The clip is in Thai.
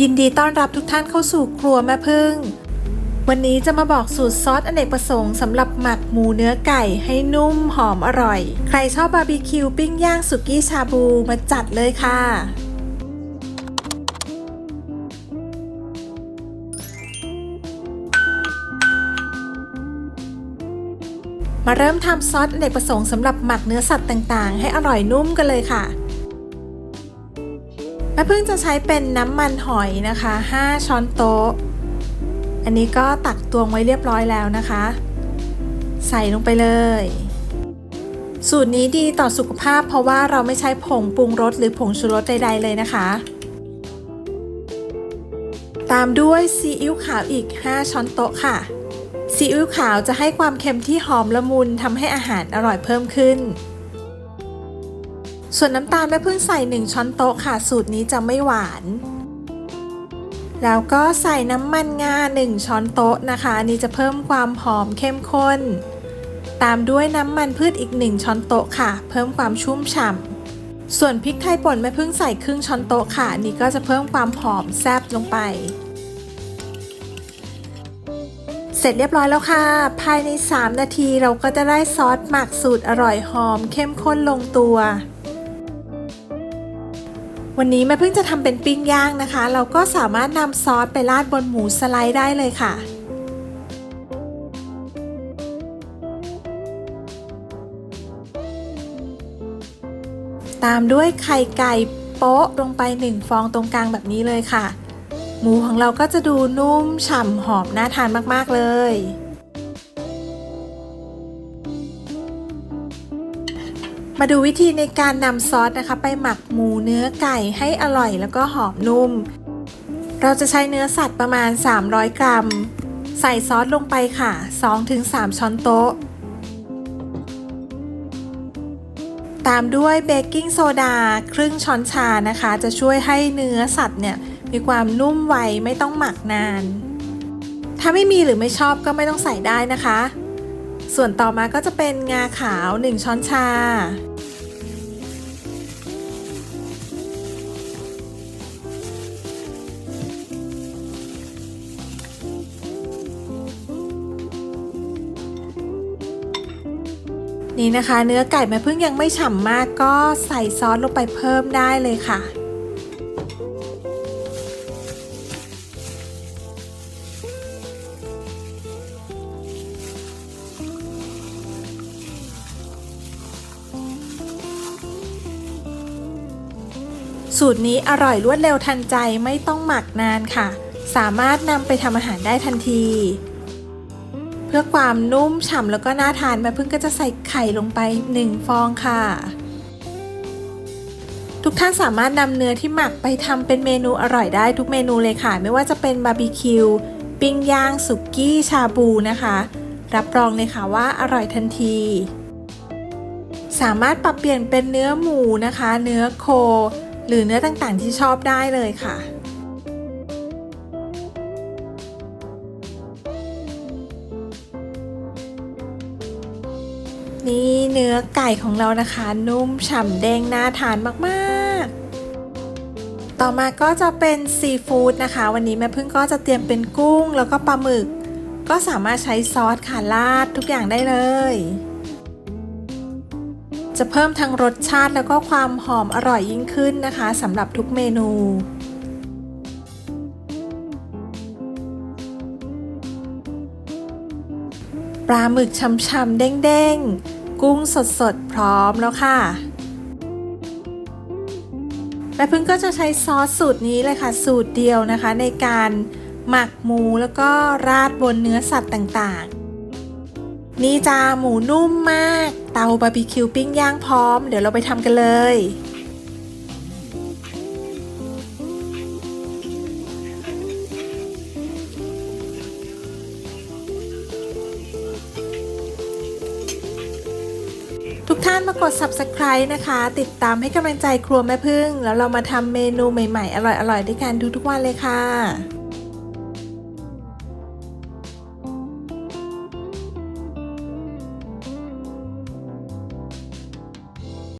ยินดีต้อนรับทุกท่านเข้าสู่ครัวแม่พึ่ง วันนี้จะมาบอกสูตรซอสอเนกประสงค์สำหรับหมักหมูเนื้อไก่ให้นุ่มหอมอร่อย ใครชอบบาร์บีคิวปิ้งย่างสุกี้ชาบูมาจัดเลยค่ะ มาเริ่มทำซอสอเนกประสงค์สำหรับหมักเนื้อสัตว์ต่างๆ ให้อร่อยนุ่มกันเลยค่ะ แม่พึ่งจะใช้เป็นน้ำมันหอยนะคะ 5 ช้อนโต๊ะ อันนี้ก็ตักตวงไว้เรียบร้อยแล้วนะคะ ใส่ลงไปเลย สูตรนี้ดีต่อสุขภาพเพราะว่าเราไม่ใช้ผงปรุงรสหรือผงชูรสใด ๆ เลยนะคะ ตามด้วยซีอิ๊วขาวอีก 5 ช้อนโต๊ะค่ะซีอิ๊วขาวจะให้ความเค็มที่หอมละมุนทำให้อาหารอร่อยเพิ่มขึ้น ส่วนน้ำตาลแม่พึ่งใส่ 1 ช้อนโต๊ะค่ะ สูตรนี้จะไม่หวาน แล้วก็ใส่น้ำมันงา 1 ช้อนโต๊ะนะคะ อันนี้จะเพิ่มความหอมเข้มข้น ตามด้วยน้ำมันพืชอีก 1 ช้อนโต๊ะค่ะ เพิ่มความชุ่มฉ่ำ ส่วนพริกไทยป่นแม่พึ่งใส่ครึ่งช้อนโต๊ะค่ะ อันนี้ก็จะเพิ่มความหอมแซ่บลงไปเสร็จเรียบร้อยแล้วค่ะ ภายใน 3 นาทีเราก็จะได้ซอสหมักสูตรอร่อยหอมเข้มข้นลงตัว วันนี้แม่เพิ่งจะทำเป็นปิ้งย่างนะคะ เราก็สามารถนำซอสไปราดบนหมูสไลด์ได้เลยค่ะ ตามด้วยไข่ไก่โป๊ะลงไป1ฟองตรงกลางแบบนี้เลยค่ะ หมูของเราก็จะดูนุ่มฉ่ำหอมน่าทานมากๆเลย มาดูวิธีในการนำซอสนะคะ ไปหมักหมูเนื้อไก่ให้อร่อยแล้วก็หอมนุ่ม เราจะใช้เนื้อสัตว์ประมาณ 300 กรัม ใส่ซอสลงไปค่ะ 2-3 ช้อนโต๊ะ ตามด้วยเบกกิ้งโซดาครึ่งช้อนชานะคะ จะช่วยให้เนื้อสัตว์เนี่ยมีความนุ่มไวไม่ต้องหมักนาน ถ้าไม่มีหรือไม่ชอบก็ไม่ต้องใส่ได้นะคะ ส่วนต่อมาก็จะเป็นงาขาว 1 ช้อนชา นี่นะคะ เนื้อไก่แม่พึ่งยังไม่ฉ่ำมากก็ใส่ซอสลงไปเพิ่มได้เลยค่ะ สูตรนี้อร่อยรวดเร็วทันใจไม่ต้องหมักนานค่ะ สามารถนำไปทำอาหารได้ทันที เพื่อความนุ่มฉ่ำแล้วก็น่าทานแม่พึ่งก็จะใส่ไข่ลงไป 1 ฟองค่ะ ทุกท่านสามารถนำเนื้อที่หมักไปทำเป็นเมนูอร่อยได้ทุกเมนูเลยค่ะ ไม่ว่าจะเป็นบาร์บีคิวปิ้งย่างสุกี้ชาบูนะคะ รับรองเลยค่ะว่าอร่อยทันทีสามารถปรับเปลี่ยนเป็นเนื้อหมูนะคะ เนื้อโค หรือเนื้อต่างๆที่ชอบได้เลยค่ะนี่เนื้อไก่ของเรานะคะ นุ่มฉ่ำแดงน่าทานมากๆ ต่อมาก็จะเป็นซีฟู้ดนะคะ วันนี้แม่พึ่งก็จะเตรียมเป็นกุ้งแล้วก็ปลาหมึก ก็สามารถใช้ซอสค่ะราดทุกอย่างได้เลย จะเพิ่มทั้งรสชาติแล้วก็ความหอมอร่อยยิ่งขึ้นนะคะสำหรับทุกเมนูปลาหมึกช่ำๆเด้งๆ กุ้งสดๆ พร้อมแล้วค่ะแม่พึ่งก็จะใช้ซอสสูตรนี้เลยค่ะ สูตรเดียวนะคะ ในการหมักหมูแล้วก็ราดบนเนื้อสัตว์ต่างๆ นี่จ้าหมูนุ่มมาก เตาบาร์บีคิวปิ้งย่างพร้อม เดี๋ยวเราไปทำกันเลย ทุกท่านมากด subscribe นะคะ ติดตามให้กำลังใจครัวแม่พึ่ง แล้วเรามาทำเมนูใหม่ๆ อร่อยๆ ด้วยกันทุกๆวันเลยค่ะ